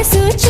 మనసు